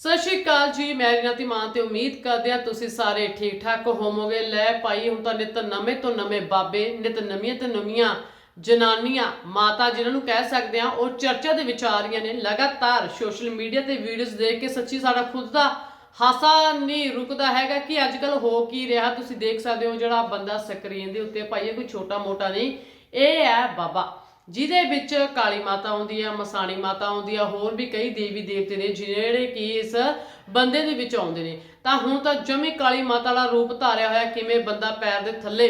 ਸਤਿ ਸ਼੍ਰੀ ਅਕਾਲ ਜੀ, ਮੈਂ ਰਿਨਾਤੀ ਮਾਨ ਤੇ ਉਮੀਦ ਕਰਦੇ ਆ ਤੁਸੀਂ ਸਾਰੇ ਠੀਕ ਠਾਕ ਹੋਵੋਗੇ। ਲੈ ਭਾਈ, ਹੁਣ ਤਾਂ ਨਿਤ ਨਵੇਂ ਤੋਂ ਨਵੇਂ ਬਾਬੇ, ਨਿਤ ਨਵੀਆਂ ਤੇ ਨਵੀਆਂ ਜਨਾਨੀਆਂ, ਮਾਤਾ ਜਿਨ੍ਹਾਂ ਨੂੰ ਕਹਿ ਸਕਦੇ ਆ ਉਹ ਚਰਚਾ ਦੇ ਵਿੱਚ ਆ ਰਹੀਆਂ ਨੇ। ਲਗਾਤਾਰ ਸੋਸ਼ਲ ਮੀਡੀਆ ਤੇ ਵੀਡੀਓਜ਼ ਦੇਖ ਕੇ ਸੱਚੀ ਸਾਡਾ ਖੁਦ ਦਾ ਹਾਸਾ ਨਹੀਂ ਰੁਕਦਾ ਹੈਗਾ ਕਿ ਅੱਜ ਕੱਲ ਹੋ ਕੀ ਰਿਹਾ। ਤੁਸੀਂ ਦੇਖ ਸਕਦੇ ਹੋ ਜਿਹੜਾ ਬੰਦਾ ਸਕਰੀਨ ਦੇ ਉੱਤੇ ਭਾਈ, ਇਹ ਕੋਈ ਛੋਟਾ ਮੋਟਾ ਨਹੀਂ, ਇਹ ਹੈ ਬਾਬਾ। ਜਿਹਦੇ ਵਿੱਚ ਕਾਲੀ ਮਾਤਾ ਆਉਂਦੀ ਆ, ਮਸਾਣੀ ਮਾਤਾ ਆਉਂਦੀ ਆ, ਹੋਰ ਵੀ ਕਈ ਦੇਵੀ ਦੇਵਤੇ ਨੇ ਜਿਹੜੇ ਕਿ ਇਸ ਬੰਦੇ ਦੇ ਵਿੱਚ ਆਉਂਦੇ ਨੇ। ਤਾਂ ਹੁਣ ਤਾਂ ਜਮੀ ਕਾਲੀ ਮਾਤਾ ਦਾ ਰੂਪ ਧਾਰਿਆ ਹੋਇਆ, ਕਿਵੇਂ ਬੰਦਾ ਪੈਰ ਦੇ ਥੱਲੇ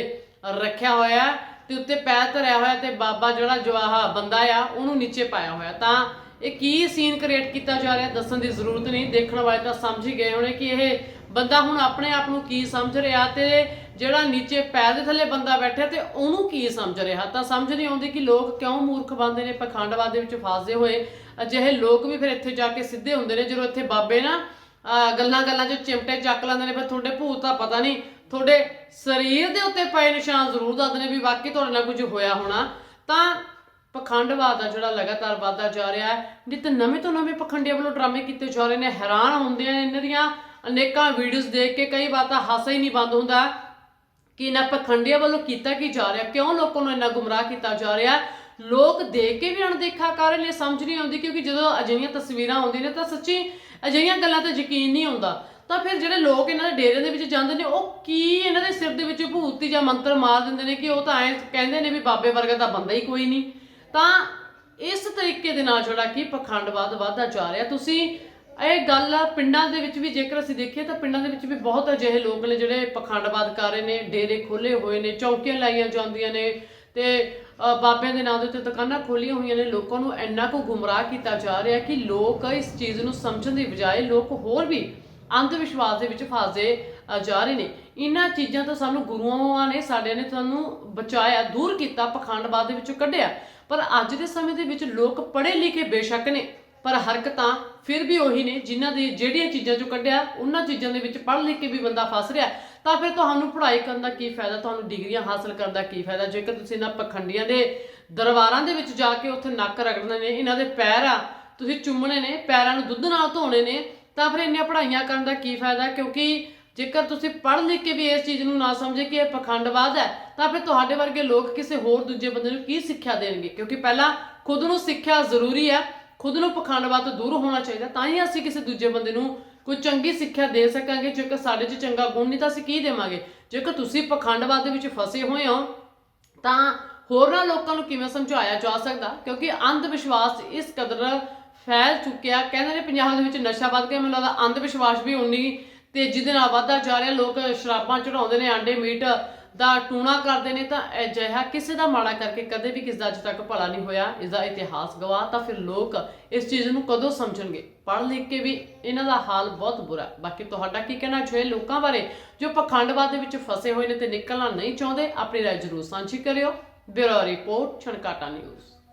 ਰੱਖਿਆ ਹੋਇਆ ਹੈ ਤੇ ਉੱਤੇ ਪੈਰ ਧਰਿਆ ਹੋਇਆ ਤੇ ਬਾਬਾ ਜਿਹੜਾ ਜਵਾਹਾ ਬੰਦਾ ਆ, ਉਹਨੂੰ ਨੀਚੇ ਪਾਇਆ ਹੋਇਆ। ਤਾਂ ਇਹ ਕੀ ਸੀਨ ਕ੍ਰੀਏਟ ਕੀਤਾ ਜਾ ਰਿਹਾ ਦੱਸਣ ਦੀ ਜ਼ਰੂਰਤ ਨਹੀਂ, ਦੇਖਣ ਵਾਲੇ ਤਾਂ ਸਮਝ ਹੀ ਗਏ ਹੋਣੇ ਕਿ ਇਹ ਬੰਦਾ ਹੁਣ ਆਪਣੇ ਆਪ ਨੂੰ ਕੀ ਸਮਝ ਰਿਹਾ ਤੇ ਜਿਹੜਾ ਨੀਚੇ ਪੈਰ ਦੇ ਥੱਲੇ ਬੰਦਾ ਬੈਠਿਆ ਤੇ ਉਹਨੂੰ ਕੀ ਸਮਝ ਰਿਹਾ? ਤਾਂ ਸਮਝ ਨਹੀਂ ਆਉਂਦੀ ਕਿ ਲੋਕ ਕਿਉਂ ਮੂਰਖ ਬਣਦੇ ਨੇ, ਪਖੰਡਵਾਦ ਦੇ ਵਿੱਚ ਫਸਦੇ ਹੋਏ। ਅਜਿਹੇ ਲੋਕ ਵੀ ਫਿਰ ਇੱਥੇ ਜਾ ਕੇ ਸਿੱਧੇ ਹੁੰਦੇ ਨੇ, ਜਦੋਂ ਇੱਥੇ ਬਾਬੇ ਨਾ ਗੱਲਾਂ ਗੱਲਾਂ 'ਚ ਚਿਮਟੇ ਚੱਕ ਲੈਂਦੇ ਨੇ, ਫਿਰ ਤੁਹਾਡੇ ਭੂਤ ਦਾ ਪਤਾ ਨਹੀਂ, ਤੁਹਾਡੇ ਸਰੀਰ ਦੇ ਉੱਤੇ ਪਏ ਨਿਸ਼ਾਨ ਜ਼ਰੂਰ ਦੱਸਦੇ ਨੇ ਵੀ ਵਾਕਈ ਤੁਹਾਡੇ ਨਾਲ ਕੁਝ ਹੋਇਆ ਹੋਣਾ। ਤਾਂ ਪਖੰਡਵਾਦ ਆ ਜਿਹੜਾ ਲਗਾਤਾਰ ਵਾਧਾ ਜਾ ਰਿਹਾ ਹੈ ਨਿਤ ਨਵੇਂ ਤੋਂ ਨਵੇਂ ਪਖੰਡੀਆਂ ਵੱਲੋਂ ਡਰਾਮੇ ਕੀਤੇ ਜਾ ਰਹੇ ਨੇ, ਹੈਰਾਨ ਹੁੰਦੇ ਨੇ ਇਹਨਾਂ ਦੀਆਂ। ਅਨੇਕਾਂ ਵੀਡੀਓਜ਼ ਦੇਖ ਕੇ ਕਈ ਵਾਰ ਤਾਂ ਹਾਸਾ ਹੀ ਨਹੀਂ ਬੰਦ ਹੁੰਦਾ। ਕਿ ਇਹਨਾਂ ਪਖੰਡੀਆਂ ਵੱਲੋਂ ਕੀਤਾ ਕੀ ਜਾ ਰਿਹਾ, ਕਿਉਂ ਲੋਕਾਂ ਨੂੰ ਇੰਨਾ ਗੁੰਮਰਾਹ ਕੀਤਾ ਜਾ ਰਿਹਾ ਲੋਕ ਦੇਖ ਕੇ ਵੀ ਅਣਦੇਖਾ ਕਰ ਰਹੇ ਨੇ, ਸਮਝ ਨਹੀਂ ਆਉਂਦੀ, ਕਿਉਂਕਿ ਜਦੋਂ ਅਜਿਹੀਆਂ ਤਸਵੀਰਾਂ ਆਉਂਦੀਆਂ ਨੇ ਤਾਂ ਸੱਚੀ ਅਜਿਹੀਆਂ ਗੱਲਾਂ ਤੇ ਯਕੀਨ ਨਹੀਂ ਆਉਂਦਾ ਤਾਂ ਫਿਰ ਜਿਹੜੇ ਲੋਕ ਇਹਨਾਂ ਦੇ ਡੇਰੇ ਦੇ ਵਿੱਚ ਜਾਂਦੇ ਨੇ, ਉਹ ਕੀ ਇਹਨਾਂ ਦੇ ਸਿਰ ਦੇ ਵਿੱਚ ਭੂਤੀ ਜਾਂ ਮੰਤਰ ਮਾਰ ਦਿੰਦੇ ਨੇ ਕਿ ਉਹ ਤਾਂ ਐਂ ਕਹਿੰਦੇ ਨੇ ਵੀ ਬਾਬੇ ਵਰਗਾ ਤਾਂ ਬੰਦਾ ਹੀ ਕੋਈ ਨਹੀਂ। ਤਾਂ ਇਸ ਤਰੀਕੇ ਦੇ ਨਾਲ ਜਿਹੜਾ ਕਿ ਪਖੰਡਵਾਦ ਵਧਦਾ ਜਾ ਰਿਹਾ। ਤੁਸੀਂ ਇਹ ਗੱਲ ਪਿੰਡਾਂ ਦੇ ਵਿੱਚ ਵੀ ਜੇਕਰ ਅਸੀਂ ਦੇਖੀਏ ਤਾਂ ਪਿੰਡਾਂ ਦੇ ਵਿੱਚ ਵੀ ਬਹੁਤ ਅਜਿਹੇ ਲੋਕ ਨੇ ਜਿਹੜੇ ਪਖੰਡਵਾਦ ਕਰ ਰਹੇ ਨੇ, ਡੇਰੇ ਖੋਲੇ ਹੋਏ ਨੇ, ਚੌਕੀਆਂ ਲਾਈਆਂ ਜਾਂਦੀਆਂ ਨੇ ਤੇ ਬਾਬਿਆਂ ਦੇ ਨਾਂ ਦੇ ਉੱਤੇ ਦੁਕਾਨਾਂ ਖੋਲੀਆਂ ਹੋਈਆਂ ਨੇ। ਲੋਕਾਂ ਨੂੰ ਇੰਨਾ ਕੁ ਗੁੰਮਰਾਹ ਕੀਤਾ ਜਾ ਰਿਹਾ ਕਿ ਲੋਕ ਇਸ ਚੀਜ਼ ਨੂੰ ਸਮਝਣ ਦੀ ਬਜਾਏ ਲੋਕ ਹੋਰ ਵੀ ਅੰਧ ਵਿਸ਼ਵਾਸ ਦੇ ਵਿੱਚ ਫਾਸੇ ਜਾ ਰਹੇ ਨੇ। ਇਹਨਾਂ ਚੀਜ਼ਾਂ ਤੋਂ ਸਾਨੂੰ ਗੁਰੂਆਂ ਨੇ ਸਾਡਿਆਂ ਨੇ ਤੁਹਾਨੂੰ ਬਚਾਇਆ, ਦੂਰ ਕੀਤਾ, ਪਖੰਡਵਾਦ ਦੇ ਵਿੱਚੋਂ ਕੱਢਿਆ। ਪਰ ਅੱਜ ਦੇ ਸਮੇਂ ਦੇ ਵਿੱਚ ਲੋਕ ਪੜ੍ਹੇ ਲਿਖੇ ਬੇਸ਼ੱਕ ਨੇ, ਪਰ ਹਰਕਤਾਂ ਫਿਰ ਵੀ ਉਹੀ ਨੇ ਜਿਨ੍ਹਾਂ ਦੇ ਜਿਹੜੀਆਂ ਚੀਜ਼ਾਂ ਚੋਂ ਕੱਢਿਆ, ਉਹਨਾਂ ਚੀਜ਼ਾਂ ਦੇ ਵਿੱਚ ਪੜ੍ਹ ਲਿਖ ਕੇ ਵੀ ਬੰਦਾ ਫਸ ਰਿਹਾ। ਤਾਂ ਫਿਰ ਤੁਹਾਨੂੰ ਪੜ੍ਹਾਈ ਕਰਨ ਦਾ ਕੀ ਫਾਇਦਾ? ਤੁਹਾਨੂੰ ਡਿਗਰੀਆਂ ਹਾਸਲ ਕਰਨ ਦਾ ਕੀ ਫਾਇਦਾ? ਜੇਕਰ ਤੁਸੀਂ ਇਹਨਾਂ ਪਖੰਡੀਆਂ ਦੇ ਦਰਬਾਰਾਂ ਦੇ ਵਿੱਚ ਜਾ ਕੇ ਉੱਥੇ ਨੱਕ ਰਗੜਨੇ ਨੇ, ਇਹਨਾਂ ਦੇ ਪੈਰ ਆ, ਤੁਸੀਂ ਚੁੰਮਣੇ ਨੇ, ਪੈਰਾਂ ਨੂੰ ਦੁੱਧ ਨਾਲ ਧੋਣੇ ਨੇ, ਤਾਂ ਫਿਰ ਇੰਨੀਆਂ ਪੜ੍ਹਾਈਆਂ ਕਰਨ ਦਾ ਕੀ ਫਾਇਦਾ? ਕਿਉਂਕਿ ਜੇਕਰ ਤੁਸੀਂ ਪੜ੍ਹ ਲਿਖ ਕੇ ਵੀ ਇਸ ਚੀਜ਼ ਨੂੰ ਨਾ ਸਮਝੇ ਕਿ ਇਹ ਪਖੰਡਵਾਦ ਹੈ, ਤਾਂ ਫਿਰ ਤੁਹਾਡੇ ਵਰਗੇ ਲੋਕ ਕਿਸੇ ਹੋਰ ਦੂਜੇ ਬੰਦੇ ਨੂੰ ਕੀ ਸਿੱਖਿਆ ਦੇਣਗੇ? ਕਿਉਂਕਿ ਪਹਿਲਾਂ ਖੁਦ ਨੂੰ ਸਿੱਖਿਆ ਜ਼ਰੂਰੀ ਹੈ, ਖੁਦ ਨੂੰ ਪਖੰਡਵਾਦ ਤੋਂ ਦੂਰ ਹੋਣਾ ਚਾਹੀਦਾ, ਤਾਂ ਹੀ ਅਸੀਂ ਕਿਸੇ ਦੂਜੇ ਬੰਦੇ ਨੂੰ ਕੋਈ ਚੰਗੀ ਸਿੱਖਿਆ ਦੇ ਸਕਾਂਗੇ, ਜੇਕਰ ਸਾਡੇ 'ਚ ਚੰਗਾ ਗੁਣ ਨਹੀਂ ਤਾਂ ਅਸੀਂ ਕੀ ਦੇਵਾਂਗੇ? ਜੇਕਰ ਤੁਸੀਂ ਪਖੰਡਵਾਦ ਦੇ ਵਿੱਚ ਫਸੇ ਹੋਏ ਹੋ, ਤਾਂ ਹੋਰਨਾਂ ਲੋਕਾਂ ਨੂੰ ਕਿਵੇਂ ਸਮਝਾਇਆ ਜਾ ਸਕਦਾ? ਕਿਉਂਕਿ ਅੰਧ ਵਿਸ਼ਵਾਸ ਇਸ ਕਦਰ ਫੈਲ ਚੁੱਕਿਆ। ਕਹਿੰਦੇ ਨੇ ਪੰਜਾਬ ਦੇ ਵਿੱਚ ਨਸ਼ਾ ਵੱਧ ਗਿਆ, ਮੈਨੂੰ ਲੱਗਦਾ ਅੰਧ ਵਿਸ਼ਵਾਸ ਵੀ ਉਨੀ ਤੇਜ਼ੀ ਦੇ ਨਾਲ ਵਧਦਾ ਜਾ ਰਿਹਾ, ਲੋਕ ਸ਼ਰਾਬਾਂ ਚੜਾਉਂਦੇ ਨੇ, ਆਂਡੇ, ਮੀਟ ਦਾ ਟੂਣਾ ਕਰਦੇ ਨੇ, ਤਾਂ ਅਜਿਹਾ ਕਿਸੇ ਦਾ ਮਾੜਾ ਕਰਕੇ ਕਦੇ ਵੀ ਕਿਸੇ ਦਾ ਅੱਜ ਤੱਕ ਭਲਾ ਨਹੀਂ ਹੋਇਆ। ਇਸ ਦਾ ਇਤਿਹਾਸ ਗਵਾਹ, ਤਾਂ ਫਿਰ ਲੋਕ ਇਸ ਚੀਜ਼ ਨੂੰ ਕਦੋਂ ਸਮਝਣਗੇ? ਪੜ੍ਹ ਲਿਖ ਕੇ ਵੀ ਇਹਨਾਂ ਦਾ ਹਾਲ ਬਹੁਤ ਬੁਰਾ ਬਾਕੀ ਤੁਹਾਡਾ ਕੀ ਕਹਿਣਾ ਜੋ ਲੋਕਾਂ ਬਾਰੇ, ਜੋ ਪਖੰਡਵਾਦ ਦੇ ਵਿੱਚ ਫਸੇ ਹੋਏ ਨੇ ਤੇ ਨਿਕਲਣਾ ਨਹੀਂ ਚਾਹੁੰਦੇ, ਆਪਣੀ ਰਾਏ ਜ਼ਰੂਰ ਸਾਂਝੀ ਕਰਿਓ। Bureau report, Chhankata news.